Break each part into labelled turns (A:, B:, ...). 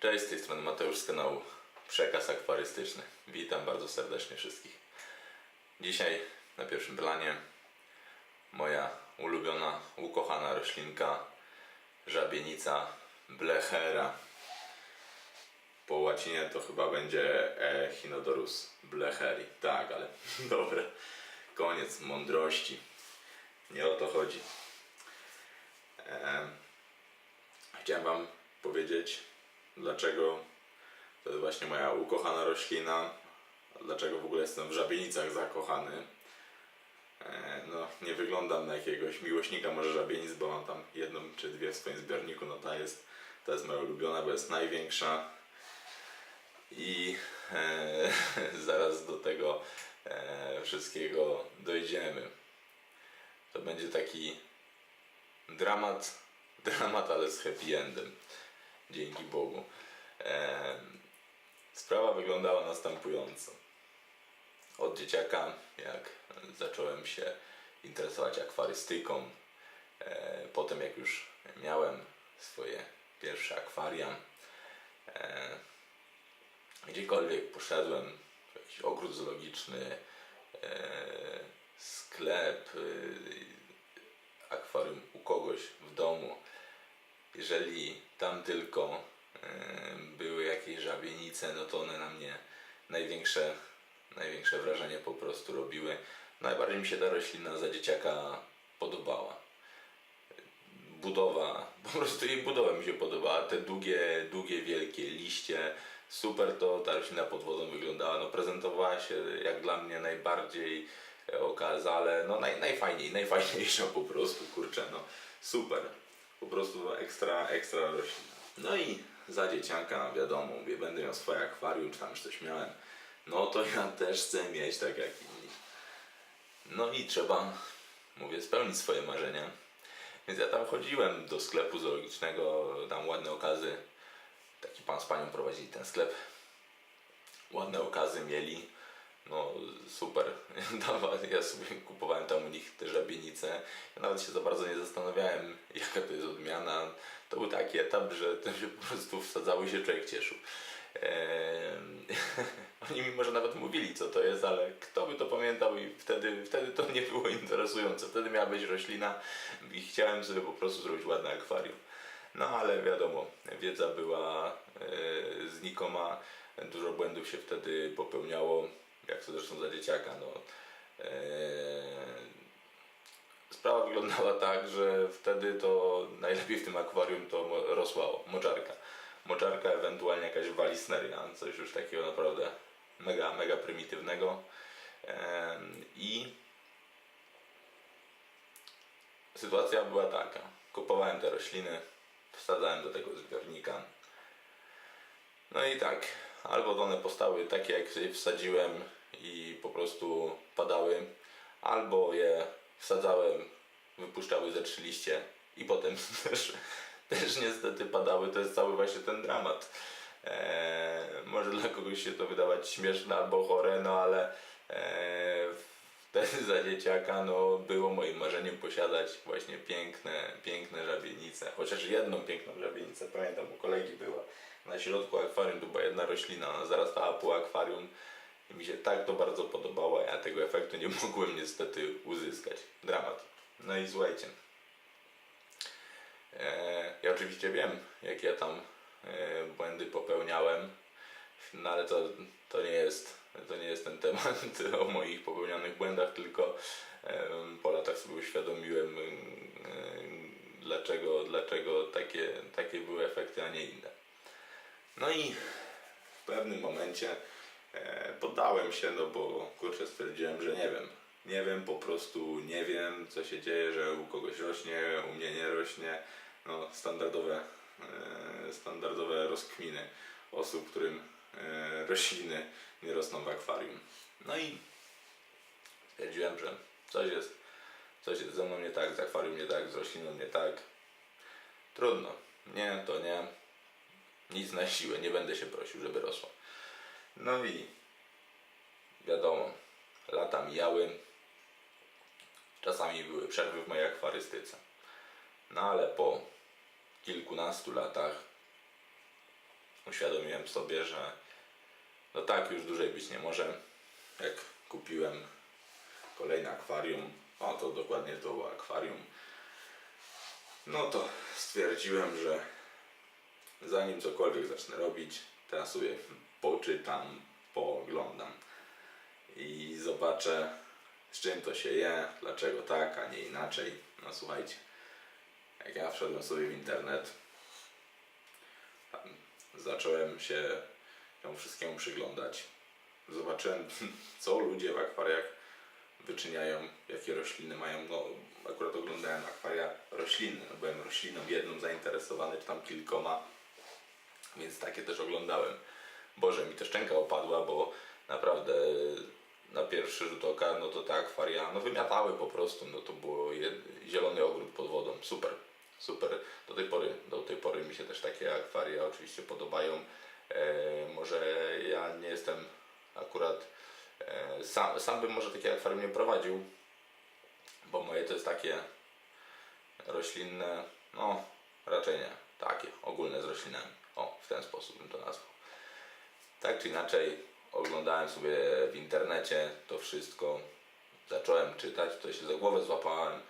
A: Cześć, z tej strony Mateusz z kanału Przekaz Akwarystyczny. Witam bardzo serdecznie wszystkich. Dzisiaj na pierwszym planie moja ulubiona, ukochana roślinka żabienica blechera. Po łacinie to chyba będzie Echinodorus blecheri. Tak, ale dobra. Koniec mądrości. Nie o to chodzi. Em, Chciałem Wam powiedzieć, dlaczego to jest właśnie moja ukochana roślina, dlaczego w ogóle jestem w żabienicach zakochany. E, No, nie wyglądam na jakiegoś miłośnika może żabienic, bo mam tam jedną czy dwie w swoim zbiorniku. No ta jest, ta jest moja ulubiona, bo jest największa. I e, zaraz do tego e, wszystkiego dojdziemy. To będzie taki dramat, dramat, ale z happy endem. Dzięki Bogu. Sprawa wyglądała następująco. Od dzieciaka, jak zacząłem się interesować akwarystyką, e, potem jak już miałem swoje pierwsze akwaria, e, gdziekolwiek poszedłem, jakiś ogród zoologiczny, e, sklep, e, akwarium u kogoś w domu, jeżeli tam tylko e, były jakieś żabienice, no to one na mnie największe, największe wrażenie po prostu robiły. Najbardziej mi się ta roślina za dzieciaka podobała. Budowa, po prostu jej budowa mi się podobała. Te długie, długie, wielkie liście, super to ta roślina pod wodą wyglądała. No prezentowała się jak dla mnie najbardziej e, okazale, no naj, najfajniej, najfajniejsza po prostu, kurczę, no super. Po prostu ekstra, ekstra roślina. No i za dzieciaka, wiadomo, mówię, będę miał swoje akwarium, czy tam już coś miałem, no to ja też chcę mieć tak jak inni. No i trzeba, mówię, spełnić swoje marzenia. Więc ja tam chodziłem do sklepu zoologicznego, tam ładne okazy. Taki pan z panią prowadzili ten sklep. Ładne okazy mieli. No super. Ja sobie kupowałem tam u nich te żabienice. Ja nawet się za bardzo nie zastanawiałem, jaka to jest odmiana. To był taki etap, że to się po prostu wsadzały się, człowiek cieszył. Ehm, Oni mi może nawet mówili, co to jest, ale kto by to pamiętał i wtedy, wtedy to nie było interesujące. Wtedy miała być roślina i chciałem sobie po prostu zrobić ładne akwarium. No ale wiadomo, wiedza była e, znikoma, dużo błędów się wtedy popełniało, jak to zresztą za dzieciaka. No. E, sprawa wyglądała tak, że wtedy to najlepiej w tym akwarium to rosła moczarka. Moczarka, ewentualnie jakaś walisneria, coś już takiego naprawdę mega, mega prymitywnego. I sytuacja była taka. Kupowałem te rośliny, wsadzałem do tego zbiornika. No i tak, albo one powstały takie jak je wsadziłem i po prostu padały, albo je wsadzałem, wypuszczały ze trzy liście i potem też, też niestety padały. To jest cały właśnie ten dramat. Eee, może dla kogoś się to wydawać śmieszne albo chore, no ale eee, wtedy za dzieciaka no, było moim marzeniem posiadać właśnie piękne, piękne żabienice. Chociaż jedną piękną żabienicę, pamiętam, u kolegi była. Na środku akwarium to była jedna roślina, ona zarastała pół akwarium mi się tak to bardzo podobało, ja tego efektu nie mogłem niestety uzyskać. Dramat. No i słuchajcie. E, ja oczywiście wiem, jak ja tam e, błędy popełniałem, no ale to, to, nie jest, to nie jest ten temat o moich popełnionych błędach, tylko em, po latach sobie uświadomiłem, em, dlaczego, dlaczego takie, takie były efekty, a nie inne. No i w pewnym momencie e, poddałem się, no bo kurczę stwierdziłem, że nie wiem. Nie wiem, po prostu nie wiem, co się dzieje, że u kogoś rośnie, u mnie nie rośnie. No, standardowe, e, standardowe rozkminy osób, którym e, rośliny nie rosną w akwarium. No i stwierdziłem, że coś jest, coś jest ze mną nie tak, z akwarium nie tak, z rośliną nie tak. Trudno. Nie, to nie. Nic na siłę, nie będę się prosił, żeby rosło. No i wiadomo, lata mijały. Czasami były przerwy w mojej akwarystyce. No ale po kilkunastu latach uświadomiłem sobie, że no tak już dłużej być nie może. Jak kupiłem kolejne akwarium, o to dokładnie to było akwarium, no to stwierdziłem, że zanim cokolwiek zacznę robić, teraz sobie poczytam, pooglądam i zobaczę z czym to się je, dlaczego tak, a nie inaczej. No słuchajcie, jak ja wszedłem sobie w internet, zacząłem się temu wszystkiemu przyglądać. Zobaczyłem, co ludzie w akwariach wyczyniają, jakie rośliny mają. No, akurat oglądałem akwaria roślinne. No, byłem rośliną jedną zainteresowany, czy tam kilkoma, więc takie też oglądałem. Boże, mi też szczęka opadła, bo naprawdę na pierwszy rzut oka, no to te akwaria, no wymiatały po prostu, no to było zielony ogród pod wodą, super, super. Do tej pory, do tej pory mi się też takie akwaria oczywiście podobają. E, może ja nie jestem akurat, e, sam, sam bym może takie akwarium nie prowadził, bo moje to jest takie roślinne, no raczej nie, takie ogólne z roślinami. O, w ten sposób bym to nazwał. Tak czy inaczej, oglądałem sobie w internecie to wszystko, zacząłem czytać, to się za głowę złapałem,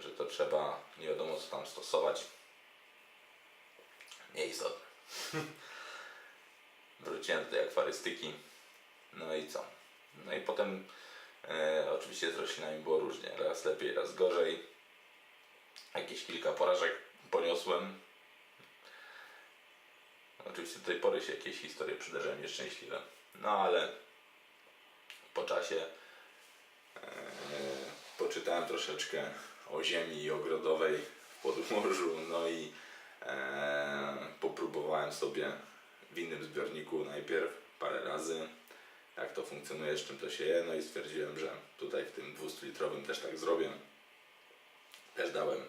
A: że to trzeba nie wiadomo co tam stosować. Nieistotne. Wróciłem do tej akwarystyki, no i co? No i potem e, oczywiście z roślinami było różnie, raz lepiej, raz gorzej. Jakieś kilka porażek poniosłem, Oczywiście do tej pory się jakieś historie przydarzają nieszczęśliwe. No ale po czasie e, poczytałem troszeczkę o ziemi ogrodowej w Podmorzu, no i e, popróbowałem sobie w innym zbiorniku najpierw parę razy jak to funkcjonuje, z czym to się je, no i stwierdziłem, że tutaj w tym 200-litrowym też tak zrobię. Też dałem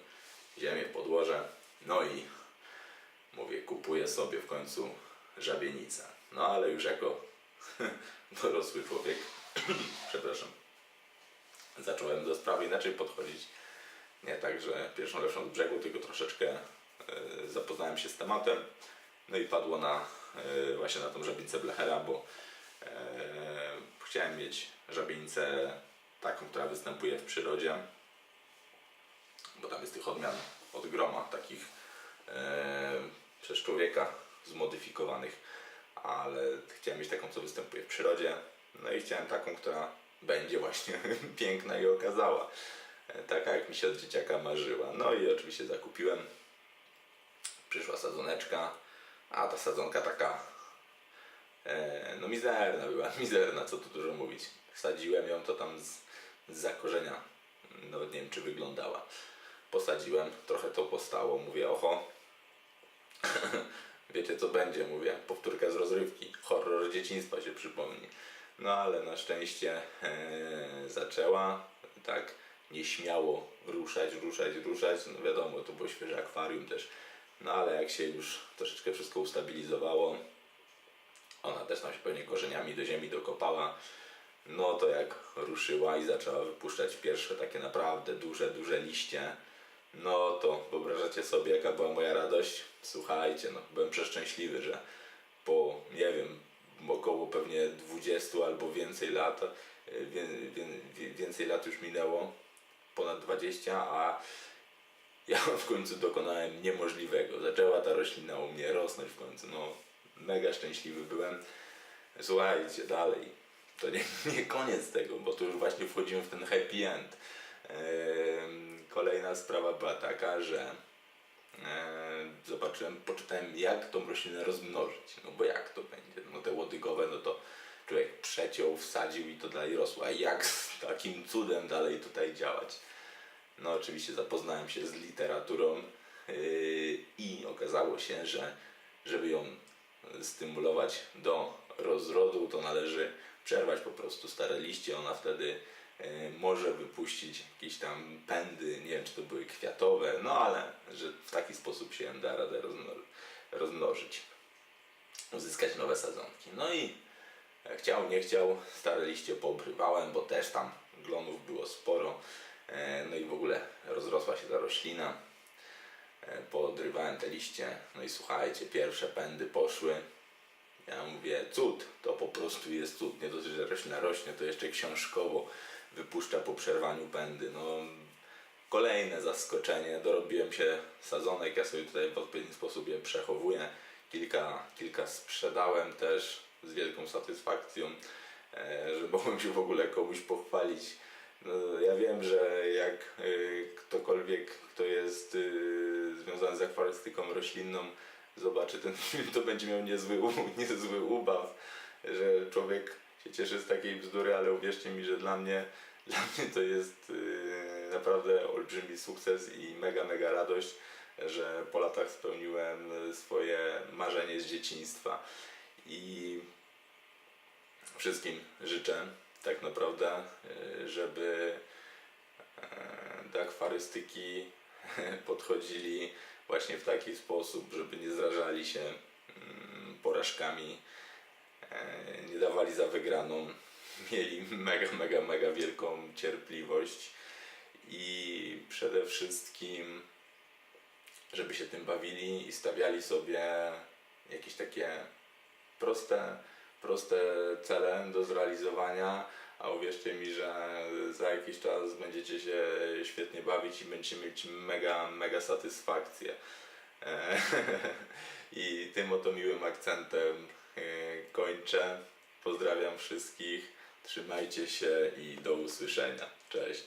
A: ziemię w podłoże, no i mówię, kupuję sobie w końcu żabienicę. No ale już jako dorosły człowiek, przepraszam, zacząłem do sprawy inaczej podchodzić. Nie tak, że pierwszą lepszą z brzegu, tylko troszeczkę e, zapoznałem się z tematem. No i padło na e, właśnie na tą żabienicę Blechera, bo e, chciałem mieć żabienicę taką, która występuje w przyrodzie, bo tam jest tych odmian od groma, takich e, przez człowieka zmodyfikowanych, ale chciałem mieć taką, co występuje w przyrodzie. No i chciałem taką, która będzie właśnie piękna i okazała. E, Taka jak mi się od dzieciaka marzyła. No i oczywiście zakupiłem. Przyszła sadzoneczka, a ta sadzonka taka e, no mizerna była, mizerna, co tu dużo mówić. Sadziłem ją to tam z, z zakorzenia, nawet nie wiem czy wyglądała. Posadziłem, trochę to postało, mówię oho, wiecie co będzie, mówię, powtórka z rozrywki, horror dzieciństwa się przypomni. No ale na szczęście e, zaczęła tak nieśmiało ruszać, ruszać, ruszać. No wiadomo, to było świeże akwarium też. No ale jak się już troszeczkę wszystko ustabilizowało, ona też tam się pewnie korzeniami do ziemi dokopała. No to jak ruszyła i zaczęła wypuszczać pierwsze takie naprawdę duże, duże liście, no to wyobrażacie sobie jaka była moja radość? Słuchajcie, no byłem przeszczęśliwy, że po, nie wiem, około pewnie 20 albo więcej lat, e, wie, wie, więcej lat już minęło, ponad 20, a ja w końcu dokonałem niemożliwego. Zaczęła ta roślina u mnie rosnąć w końcu, no mega szczęśliwy byłem. Słuchajcie, dalej, to nie, nie koniec tego, bo tu już właśnie wchodzimy w ten happy end. Em, Kolejna sprawa była taka, że e, zobaczyłem, poczytałem jak tą roślinę rozmnożyć. No bo jak to będzie? No te łodygowe, no to człowiek przeciął, wsadził i to dalej rosło. A jak z takim cudem dalej tutaj działać? No oczywiście zapoznałem się z literaturą yy, i okazało się, że żeby ją stymulować do rozrodu, to należy przerwać po prostu stare liście. Ona wtedy może wypuścić jakieś tam pędy, nie wiem czy to były kwiatowe, no ale że w taki sposób się da radę rozmnożyć, uzyskać nowe sadzonki. No i e, chciał, nie chciał, stare liście poobrywałem, bo też tam glonów było sporo. E, No i w ogóle rozrosła się ta roślina. E, Poodrywałem te liście, no i słuchajcie, pierwsze pędy poszły. Ja mówię, cud, to po prostu jest cud. Nie dosyć, że roślina rośnie, to jeszcze książkowo wypuszcza po przerwaniu pędy. No, kolejne zaskoczenie, dorobiłem się sadzonek, ja sobie tutaj w odpowiedni sposób je przechowuję. Kilka, kilka sprzedałem też z wielką satysfakcją, e, że mogłem się w ogóle komuś pochwalić. No, ja wiem, że jak y, ktokolwiek, kto jest y, związany z akwarystyką roślinną, zobaczy ten film, to będzie miał niezły, niezły ubaw, że człowiek się cieszy z takiej bzdury, ale uwierzcie mi, że dla mnie, dla mnie to jest y, naprawdę olbrzymi sukces i mega, mega radość, że po latach spełniłem swoje marzenie z dzieciństwa. I wszystkim życzę tak naprawdę, y, żeby e, do akwarystyki podchodzili właśnie w taki sposób, żeby nie zrażali się mm, porażkami, nie dawali za wygraną, mieli mega, mega, mega wielką cierpliwość. I przede wszystkim, żeby się tym bawili i stawiali sobie jakieś takie proste, proste cele do zrealizowania, a uwierzcie mi, że za jakiś czas będziecie się świetnie bawić i będziecie mieć mega, mega satysfakcję. E, I tym oto miłym akcentem e, kończę. Pozdrawiam wszystkich, trzymajcie się i do usłyszenia. Cześć.